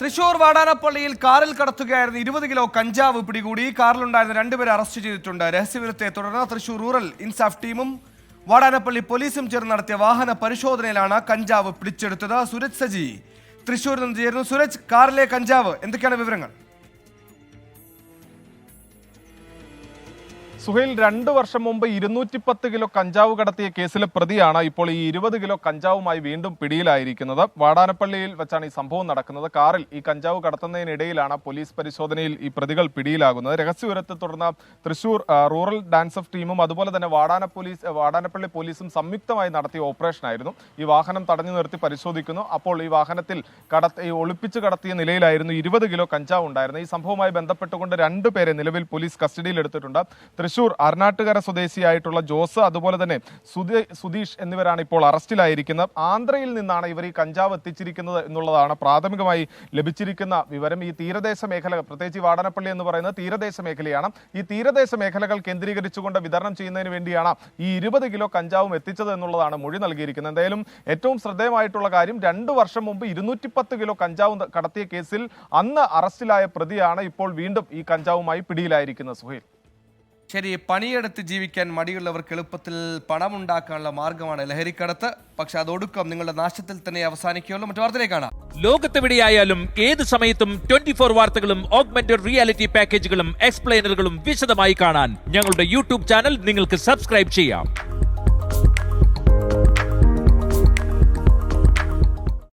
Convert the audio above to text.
തൃശൂർ വാടാനപ്പള്ളിയിൽ കാറിൽ കടത്തുകയായിരുന്ന ഇരുപത് കിലോ കഞ്ചാവ് പിടികൂടി കാറിലുണ്ടായിരുന്ന രണ്ടുപേരെ അറസ്റ്റ് ചെയ്തിട്ടുണ്ട്. രഹസ്യവിവരത്തെ തുടർന്ന് തൃശൂർ റൂറൽ ഇൻസാഫ് ടീമും വാടാനപ്പള്ളി പോലീസും ചേർന്ന് നടത്തിയ വാഹന പരിശോധനയിലാണ് കഞ്ചാവ് പിടിച്ചെടുത്തത്. സുരജ് സജി തൃശൂരിൽ നിന്ന് ചേരുന്നു. സുരജ് കാറിലെ കഞ്ചാവ് എന്തൊക്കെയാണ് വിവരങ്ങൾ? സുഹൈൽ രണ്ടു വർഷം മുമ്പ് ഇരുന്നൂറ്റി പത്ത് കിലോ കഞ്ചാവ് കടത്തിയ കേസിലെ പ്രതിയാണ് ഇപ്പോൾ ഈ ഇരുപത് കിലോ കഞ്ചാവുമായി വീണ്ടും പിടിയിലായിരിക്കുന്നത്. വാടാനപ്പള്ളിയിൽ വെച്ചാണ് ഈ സംഭവം നടക്കുന്നത്. കാറിൽ ഈ കഞ്ചാവ് കടത്തുന്നതിനിടയിലാണ് പോലീസ് പരിശോധനയിൽ ഈ പ്രതികൾ പിടിയിലാകുന്നത്. രഹസ്യവിവരത്തെ തുടർന്ന് തൃശൂർ റൂറൽ ഡാൻസ് ഓഫ് ടീമും അതുപോലെ തന്നെ വാടാന പോലീസ് വാടാനപ്പള്ളി പോലീസും സംയുക്തമായി നടത്തിയ ഓപ്പറേഷനായിരുന്നു. ഈ വാഹനം തടഞ്ഞു നിർത്തി പരിശോധിക്കുന്നു. അപ്പോൾ ഈ വാഹനത്തിൽ കടത്തി ഒളിപ്പിച്ച് കടത്തിയ നിലയിലായിരുന്നു ഇരുപത് കിലോ കഞ്ചാവ് ഉണ്ടായിരുന്നത് ഈ സംഭവവുമായി ബന്ധപ്പെട്ടുകൊണ്ട് രണ്ടുപേരെ നിലവിൽ പോലീസ് കസ്റ്റഡിയിൽ എടുത്തിട്ടുണ്ട് തൃശൂർ അർണാട്ടുകര സ്വദേശിയായിട്ടുള്ള ജോസ് അതുപോലെ തന്നെ സുധി സുധീഷ് എന്നിവരാണ് ഇപ്പോൾ അറസ്റ്റിലായിരിക്കുന്നത്. ആന്ധ്രയിൽ നിന്നാണ് ഇവർ ഈ കഞ്ചാവ് എത്തിച്ചിരിക്കുന്നത് എന്നുള്ളതാണ് പ്രാഥമികമായി ലഭിച്ചിരിക്കുന്ന വിവരം. ഈ തീരദേശ മേഖല പ്രത്യേകിച്ച് വാടനപ്പള്ളി എന്ന് പറയുന്നത് തീരദേശ മേഖലയാണ്. ഈ തീരദേശ മേഖലകൾ കേന്ദ്രീകരിച്ചുകൊണ്ട് വിതരണം ചെയ്യുന്നതിന് വേണ്ടിയാണ് ഈ ഇരുപത് കിലോ കഞ്ചാവും എത്തിച്ചത് എന്നുള്ളതാണ് മൊഴി നൽകിയിരിക്കുന്നത്. എന്തായാലും ഏറ്റവും ശ്രദ്ധേയമായിട്ടുള്ള കാര്യം രണ്ടു വർഷം മുമ്പ് ഇരുന്നൂറ്റി പത്ത് കിലോ കഞ്ചാവ് കടത്തിയ കേസിൽ അന്ന് അറസ്റ്റിലായ പ്രതിയാണ് ഇപ്പോൾ വീണ്ടും ഈ കഞ്ചാവുമായി പിടിയിലായിരിക്കുന്നത്. സുഹൈൽ. ശരി പണിയെടുത്ത് ജീവിക്കാൻ മടിയുള്ളവർക്ക് എളുപ്പത്തിൽ പണമുണ്ടാക്കാനുള്ള മാർഗമാണ് ലഹരിക്കടത്ത്. പക്ഷെ അതൊടുക്കം നിങ്ങളുടെ നാശത്തിൽ തന്നെ അവസാനിക്കുകയുള്ളൂ മറ്റു വാർത്തയിലേക്കാണ് ലോകത്തെവിടെയായാലും ഏത് സമയത്തും ട്വന്റി ഫോർ വാർത്തകളും ഓഗ്മെന്റഡ് റിയാലിറ്റി പാക്കേജുകളും എക്സ്പ്ലെയിനറുകളും വിശദമായി കാണാൻ ഞങ്ങളുടെ യൂട്യൂബ് ചാനൽ നിങ്ങൾക്ക് സബ്സ്ക്രൈബ് ചെയ്യാം.